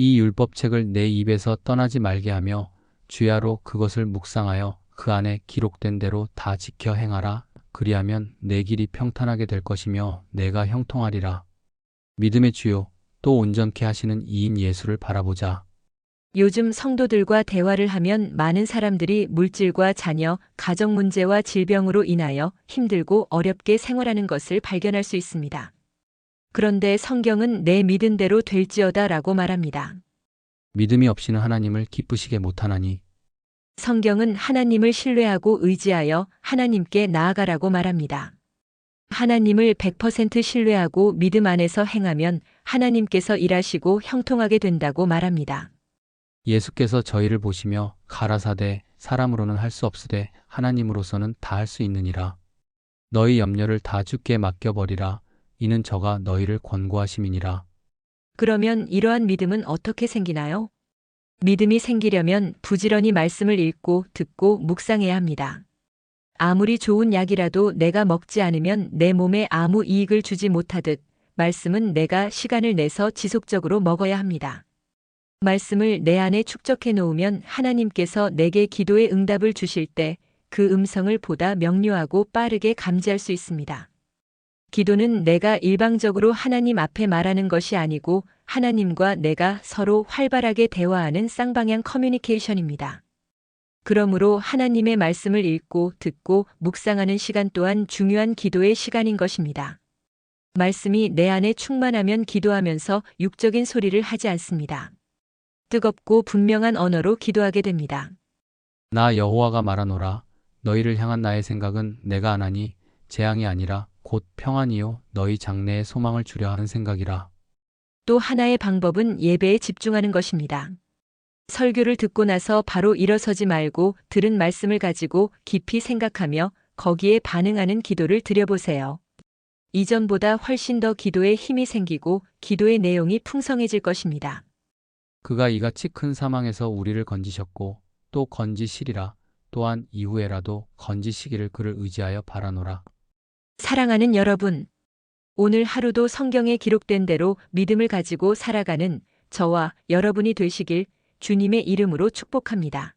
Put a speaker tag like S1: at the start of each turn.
S1: 이 율법책을 내 입에서 떠나지 말게 하며 주야로 그것을 묵상하여 그 안에 기록된 대로 다 지켜 행하라. 그리하면 내 길이 평탄하게 될 것이며 내가 형통하리라. 믿음의 주요 또 온전케 하시는 이인 예수를 바라보자.
S2: 요즘 성도들과 대화를 하면 많은 사람들이 물질과 자녀, 가정 문제와 질병으로 인하여 힘들고 어렵게 생활하는 것을 발견할 수 있습니다. 그런데 성경은 내 믿은 대로 될지어다 라고 말합니다.
S1: 믿음이 없이는 하나님을 기쁘시게 못하나니
S2: 성경은 하나님을 신뢰하고 의지하여 하나님께 나아가라고 말합니다. 하나님을 100% 신뢰하고 믿음 안에서 행하면 하나님께서 일하시고 형통하게 된다고 말합니다.
S1: 예수께서 저희를 보시며 가라사대 사람으로는 할 수 없으되 하나님으로서는 다 할 수 있느니라. 너희 염려를 다 주께 맡겨 버리라. 이는 저가 너희를 권고하심이니라.
S2: 그러면 이러한 믿음은 어떻게 생기나요? 믿음이 생기려면 부지런히 말씀을 읽고 듣고 묵상해야 합니다. 아무리 좋은 약이라도 내가 먹지 않으면 내 몸에 아무 이익을 주지 못하듯 말씀은 내가 시간을 내서 지속적으로 먹어야 합니다. 말씀을 내 안에 축적해 놓으면 하나님께서 내게 기도의 응답을 주실 때 그 음성을 보다 명료하고 빠르게 감지할 수 있습니다. 기도는 내가 일방적으로 하나님 앞에 말하는 것이 아니고 하나님과 내가 서로 활발하게 대화하는 쌍방향 커뮤니케이션입니다. 그러므로 하나님의 말씀을 읽고 듣고 묵상하는 시간 또한 중요한 기도의 시간인 것입니다. 말씀이 내 안에 충만하면 기도하면서 육적인 소리를 하지 않습니다. 뜨겁고 분명한 언어로 기도하게 됩니다.
S1: 나 여호와가 말하노라. 너희를 향한 나의 생각은 내가 안하니 재앙이 아니라 곧 평안이요 너희 장래에 소망을 주려 하는 생각이라.
S2: 또 하나의 방법은 예배에 집중하는 것입니다. 설교를 듣고 나서 바로 일어서지 말고 들은 말씀을 가지고 깊이 생각하며 거기에 반응하는 기도를 드려보세요. 이전보다 훨씬 더 기도에 힘이 생기고 기도의 내용이 풍성해질 것입니다.
S1: 그가 이같이 큰 사망에서 우리를 건지셨고 또 건지시리라. 또한 이후에라도 건지시기를 그를 의지하여 바라노라.
S2: 사랑하는 여러분, 오늘 하루도 성경에 기록된 대로 믿음을 가지고 살아가는 저와 여러분이 되시길 주님의 이름으로 축복합니다.